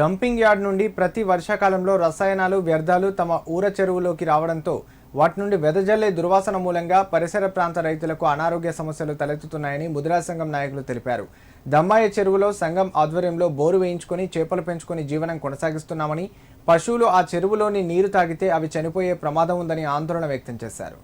Dumping yard నుండి ప్రతి వర్షాకాలంలో రసాయనాలు వ్యర్థాలు తమ ఊర చెరువులోకి రావడంతో వాటి నుండి వెదజల్లే దుర్వాసన మూలంగా పరిసర ప్రాంత రైతులకు అనారోగ్య సమస్యలు తలెత్తుతున్నాయని ముద్రా సంఘం నాయకులు తెలిపారు. దమ్మాయ చెరువులో సంఘం ఆధ్వర్యంలో బోరు వేయించుకొని చేపలు పెంచుకొని జీవనం కొనసాగిస్తున్నామని పశువులు ఆ చెరువులోని నీరు తాగితే అవి చనిపోయే ప్రమాదం ఉందని ఆందోళన వ్యక్తం చేశారు.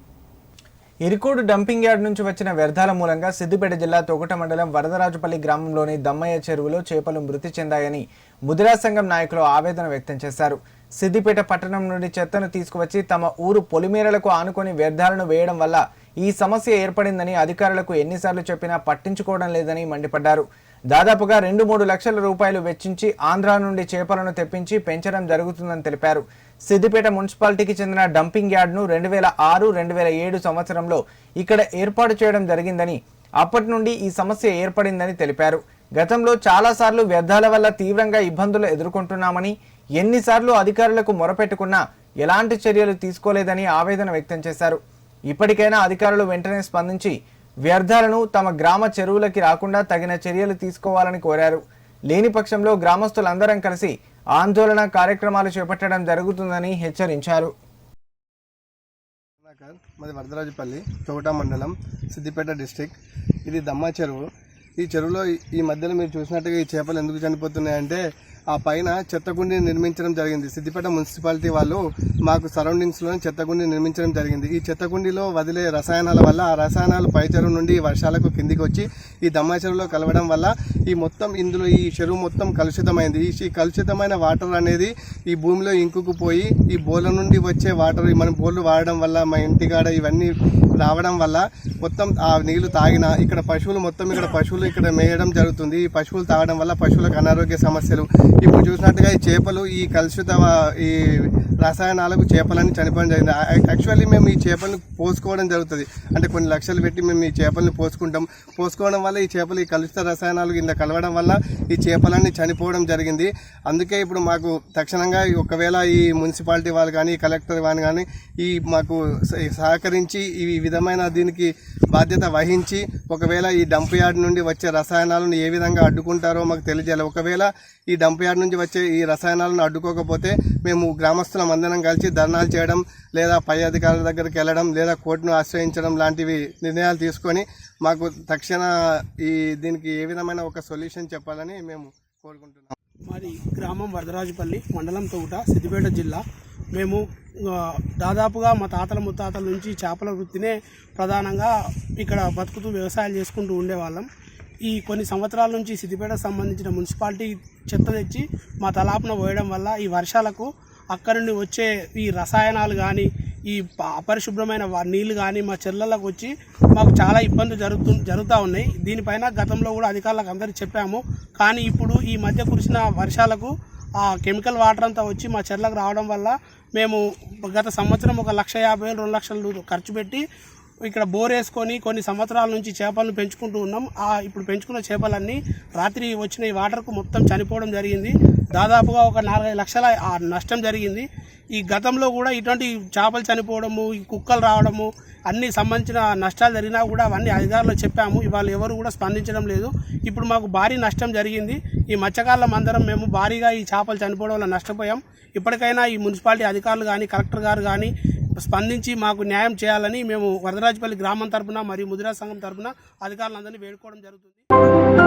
ఇరుకోడు డంపింగ్ యార్డ్ నుంచి వచ్చిన వ్యర్థాల మూలంగా సిద్దిపేట జిల్లా తొగట మండలం వరదరాజుపల్లి గ్రామంలోని దమ్మయ్య చెరువులో చేపలు మృతి చెందాయని ముదిరా సంఘం నాయకులు ఆవేదన వ్యక్తం చేశారు. సిద్దిపేట పట్టణం నుండి చెత్తను తీసుకువచ్చి తమ ఊరు పొలిమేరలకు ఆనుకొని వ్యర్థాలను వేయడం వల్ల ఈ సమస్య ఏర్పడిందని అధికారులకు ఎన్నిసార్లు చెప్పినా పట్టించుకోవడం లేదని మండిపడ్డారు. దాదాపుగా రెండు మూడు లక్షల రూపాయలు వెచ్చించి ఆంధ్రా నుండి చేపలను తెప్పించి పెంచడం జరుగుతుందని తెలిపారు. సిద్దిపేట మున్సిపాలిటీకి చెందిన డంపింగ్ యార్డ్ను రెండు వేల ఆరు రెండు వేల ఏడు సంవత్సరంలో ఇక్కడ ఏర్పాటు చేయడం జరిగిందని అప్పటి నుండి ఈ సమస్య ఏర్పడిందని తెలిపారు. గతంలో చాలాసార్లు వ్యర్థాల వల్ల తీవ్రంగా ఇబ్బందులు ఎదుర్కొంటున్నామని ఎన్నిసార్లు అధికారులకు మొరపెట్టుకున్నా ఎలాంటి చర్యలు తీసుకోలేదని ఆవేదన వ్యక్తం చేశారు. ఇప్పటికైనా అధికారులు వెంటనే స్పందించి వ్యర్థాలను తమ గ్రామ చెరువులకి రాకుండా తగిన చర్యలు తీసుకోవాలని కోరారు. లేని పక్షంలో గ్రామస్తులందరం కలిసి ఆందోళన కార్యక్రమాలు చేపట్టడం జరుగుతుందని హెచ్చరించారు. మాది వరదరాజుపల్లి చోట మండలం సిద్దిపేట డిస్టిక్. ఇది దమ్మా చెరువు. ఈ చెరువులో ఈ- ఈ మధ్యలో మీరు చూసినట్టుగా ఈ చేపలు ఎందుకు చనిపోతున్నాయంటే ఆ పైన చెత్తగుండిని నిర్మించడం జరిగింది. సిద్దిపేట మున్సిపాలిటీ వాళ్ళు మాకు సరౌండింగ్స్లోనే చెత్తగుండి నిర్మించడం జరిగింది. ఈ చెత్తగుండిలో వదిలే రసాయనాల వల్ల ఆ రసాయనాలు పై చెరువు నుండి వర్షాలకు కిందికి వచ్చి ఈ దమ్మా చెరువులో కలవడం వల్ల ఈ మొత్తం ఇందులో ఈ చెరువు మొత్తం కలుషితమైంది. ఈ ఈ కలుషితమైన వాటర్ అనేది ఈ భూమిలో ఇంకుకుపోయి ఈ బోర్ల నుండి వచ్చే వాటర్ మనం బోర్లు వాడడం వల్ల మా ఇంటికాడ ఇవన్నీ రావడం వల్ల మొత్తం ఆ నీళ్ళు తాగిన ఇక్కడ పశువులు మొత్తం ఇక్కడ పశువులు ఇక్కడ మేయడం జరుగుతుంది. ఈ పశువులు తాగడం వల్ల పశువులకు అనారోగ్య సమస్యలు. ఇప్పుడు చూసినట్టుగా ఈ చేపలు ఈ కలుషిత ఈ రసాయనాలకు చేపలని చనిపోవడం జరిగింది. యాక్చువల్లీ మేము ఈ చేపలను పోసుకోవడం జరుగుతుంది. అంటే కొన్ని లక్షలు పెట్టి మేము ఈ చేపలను పోసుకుంటాం. పోసుకోవడం వల్ల ఈ చేపలు ఈ కలుషిత రసాయనాలు కింద కలవడం వల్ల ఈ చేపలన్నీ చనిపోవడం జరిగింది. అందుకే ఇప్పుడు మాకు తక్షణంగా ఒకవేళ ఈ మున్సిపాలిటీ వాళ్ళు కానీ కలెక్టర్ వాళ్ళు కానీ ఈ మాకు సహకరించి ఈ విధమైన దీనికి బాధ్యత వహించి ఒకవేళ ఈ డంప్ యార్డ్ నుండి వచ్చే రసాయనాలను ఏ విధంగా అడ్డుకుంటారో మాకు తెలియజేయాలి. ఒకవేళ ఈ డంప్ యార్డ్ నుంచి వచ్చే ఈ రసాయనాలను అడ్డుకోకపోతే మేము గ్రామస్తులం అందరం కలిసి ధర్నాలు చేయడం లేదా పై అధికారుల దగ్గరికి వెళ్ళడం లేదా కోర్టును ఆశ్రయించడం లాంటివి నిర్ణయాలు తీసుకొని మాకు తక్షణ ఈ దీనికి ఏ విధమైన ఒక సొల్యూషన్ చెప్పాలని మేము కోరుకుంటున్నాం. మాది గ్రామం వరదరాజుపల్లి మండలం తోట సిద్దిపేట జిల్లా. మేము దాదాపుగా మా తాతల ముత్తాతల నుంచి చేపల వృత్తినే ప్రధానంగా ఇక్కడ బతుకుతూ వ్యవసాయం చేసుకుంటూ ఉండేవాళ్ళం. ఈ కొన్ని సంవత్సరాల నుంచి సిద్దిపేటకు సంబంధించిన మున్సిపాలిటీ చెత్త తెచ్చి మా తలాపున పోయడం వల్ల ఈ వర్షాలకు అక్కడి నుండి వచ్చే ఈ రసాయనాలు కానీ ఈ అపరిశుభ్రమైన నీళ్ళు కానీ మా చెర్లలకు వచ్చి మాకు చాలా ఇబ్బందులు జరుగుతు జరుగుతూ ఉన్నాయి. దీనిపైన గతంలో కూడా అధికారులకు అందరికీ చెప్పాము. కానీ ఇప్పుడు ఈ మధ్య కురిసిన వర్షాలకు ఆ కెమికల్ వాటర్ అంతా వచ్చి మా చెర్లకు రావడం వల్ల మేము గత సంవత్సరం ఒక లక్ష యాభై వేలు రెండు లక్షలు ఖర్చు పెట్టి ఇక్కడ బోర్ వేసుకొని కొన్ని సంవత్సరాల నుంచి చేపలను పెంచుకుంటూ ఉన్నాం. ఆ ఇప్పుడు పెంచుకున్న చేపలన్నీ రాత్రి వచ్చిన ఈ వాటర్కు మొత్తం చనిపోవడం జరిగింది. దాదాపుగా ఒక నాలుగైదు లక్షల ఆ నష్టం జరిగింది. ఈ గతంలో కూడా ఇటువంటి చేపలు చనిపోవడము ఈ కుక్కలు రావడము అన్ని సంబంధించిన నష్టాలు జరిగినా కూడా అవన్నీ అధికారులు చెప్పాము. ఇవాళ ఎవరు కూడా స్పందించడం లేదు. ఇప్పుడు మాకు భారీ నష్టం జరిగింది. ఈ మత్స్యకారులం అందరం మేము భారీగా ఈ చేపలు చనిపోవడం వల్ల నష్టపోయాం. ఇప్పటికైనా ఈ మున్సిపాలిటీ అధికారులు కానీ కలెక్టర్ గారు కానీ స్పందించి మాకు న్యాయం చేయాలని మేము వరదరాజపల్లి గ్రామం తరపున మరియు ముదిరా సంఘం తరపున అధికారులందరినీ వేడుకోవడం జరుగుతుంది.